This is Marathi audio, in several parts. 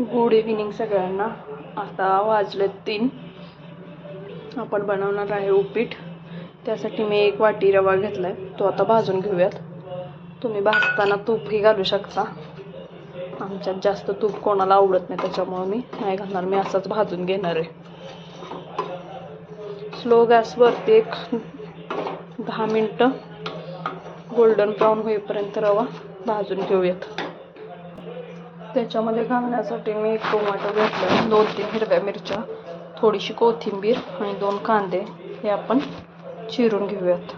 गुड इव्हिनिंग सगळ्यांना. आता वाजले तीन. आपण बनवणार आहे उपीट. त्यासाठी मी एक वाटी रवा घेतला आहे तो आता भाजून घेऊयात. तुम्ही भाजताना तूपही घालू शकता. आमच्यात जास्त तूप कोणाला आवडत नाही त्याच्यामुळं मी नाही घालणार. मी असाच भाजून घेणार आहे. स्लो गॅसवरती एक दहा मिनटं. गोल्डन ब्राऊन होईपर्यंत रवा भाजून घेऊयात. त्याच्यामध्ये घालण्यासाठी मी एक टोमॅटो घेतला. दोन तीन हिरव्या मिरच्या थोडीशी कोथिंबीर आणि दोन कांदे हे आपण चिरून घेऊयात.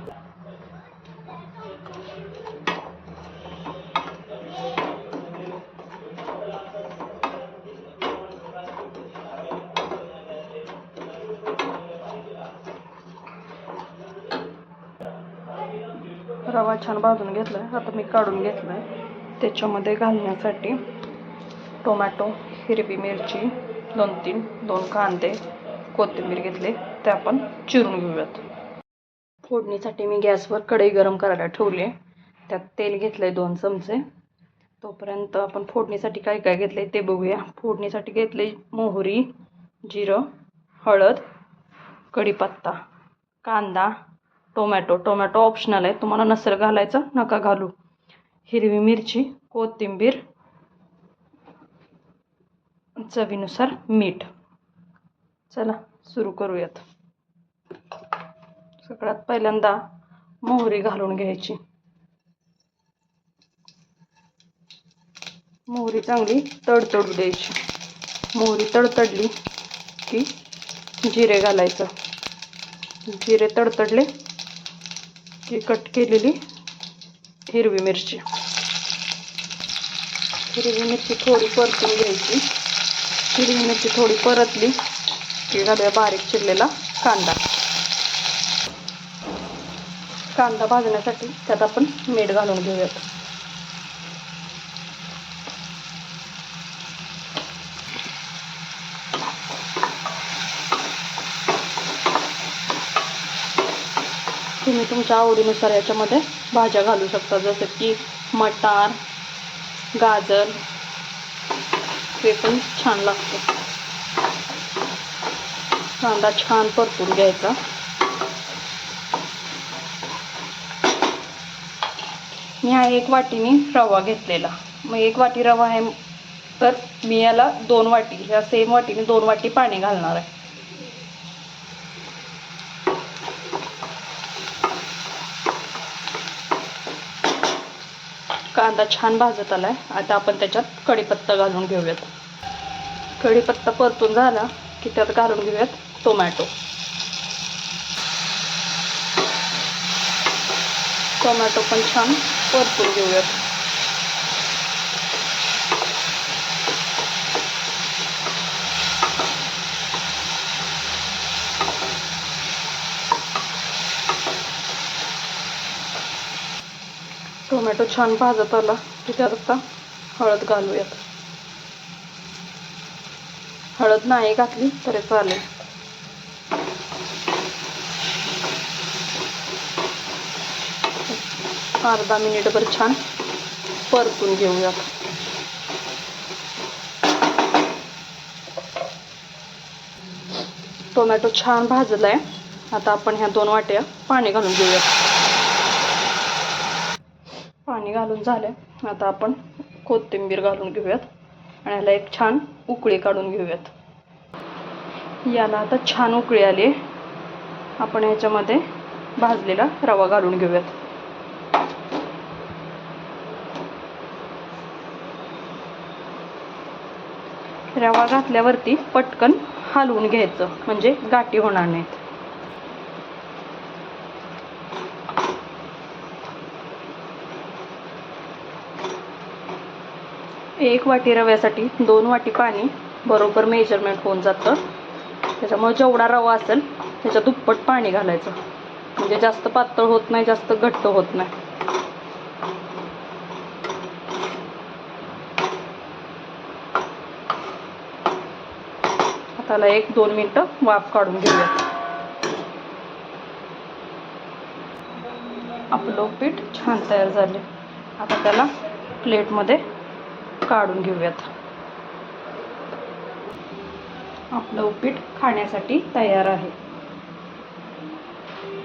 रवा छान भाजून घेतला आहे आता मी काढून घेतला आहे त्याच्यामध्ये घालण्यासाठी टोमॅटो हिरवी मिरची दोन तीन दोन कांदे कोथिंबीर घेतले. ते आपण चिरून घेऊयात. फोडणीसाठी मी गॅसवर कढई गरम करायला ठेवली. आहे त्यात तेल घेतलं आहे दोन चमचे. तोपर्यंत आपण फोडणीसाठी काय काय घेतलं आहे ते बघूया. फोडणीसाठी घेतले मोहरी जिरं हळद कढीपत्ता कांदा टोमॅटो. टोमॅटो ऑप्शनल आहे. तुम्हाला नसेल घालायचं नका घालू. हिरवी मिरची कोथिंबीर चवीनुसार मीठ. चला सुरू करूयात. सगळ्यात पहिल्यांदा मोहरी घालून घ्यायची. मोहरी चांगली तडतडू द्यायची. मोहरी तडतडली की जिरे घालायचं. जिरे तडतडले की कट केलेली हिरवी मिरची. हिरवी मिरची थोडी परतून घ्यायची. हिरवी मिरची थोडी परतली की घालूया बारीक चिरलेला कांदा. कांदा भाजण्यासाठी त्यात आपण मीठ घालून घेऊयात. तुम्ही तुमच्या आवडीनुसार याच्यामध्ये भाज्या घालू शकता जसं की मटार गाजर ते पण छान लागतं. कांदा छान परतून घ्यायचा. मी हा एक वाटीने रवा घेतलेला. मग एक वाटी रवा आहे तर मी याला दोन वाटी ह्या सेम वाटीने दोन वाटी पाणी घालणार आहे. कांदा छान भाजत आलाय. आता आपण त्याच्यात कढीपत्ता घालून घेऊयात. कढीपत्ता परतून झाला की त्यात घालून घेऊयात टोमॅटो. टोमॅटो पण छान परतून घेऊयात. टोमॅटो छान भाजत आला की त्यात आता हळद घालूयात. हळद नाही घातली तरी चालेल. अर्धा मिनिटभर छान परतून घेऊयात टोमॅटो छान भाजलाय. आता आपण ह्या दोन वाट्या पाणी घालून घेऊयात पाणी घालून झालं आता आपण कोथिंबीर घालून घेऊयात. आणि याला एक छान उकळी काढून घेऊयात. याला आता छान उकळी आली. आपण ह्याच्यामध्ये भाजलेला रवा घालून घेऊयात. रवा घातल्यावरती पटकन हलवून घ्यायचं म्हणजे गाठी होणार नाहीत. एक वाटी रव्यासाठी दोन वाटी पाणी बरोबर मेजरमेंट होऊन जातं. त्याच्यामुळे जेवढा रवा असेल त्याच्या दुप्पट पाणी घालायचं. म्हणजे जास्त पातळ होत नाही जास्त घट्ट होत नाही. त्याला एक दोन मिनटं वाफ काढून घेऊया. आपलं पीठ छान तयार झाले. आता त्याला प्लेटमध्ये काढून घेऊयात. आपलं उपीट खाण्यासाठी तयार आहे.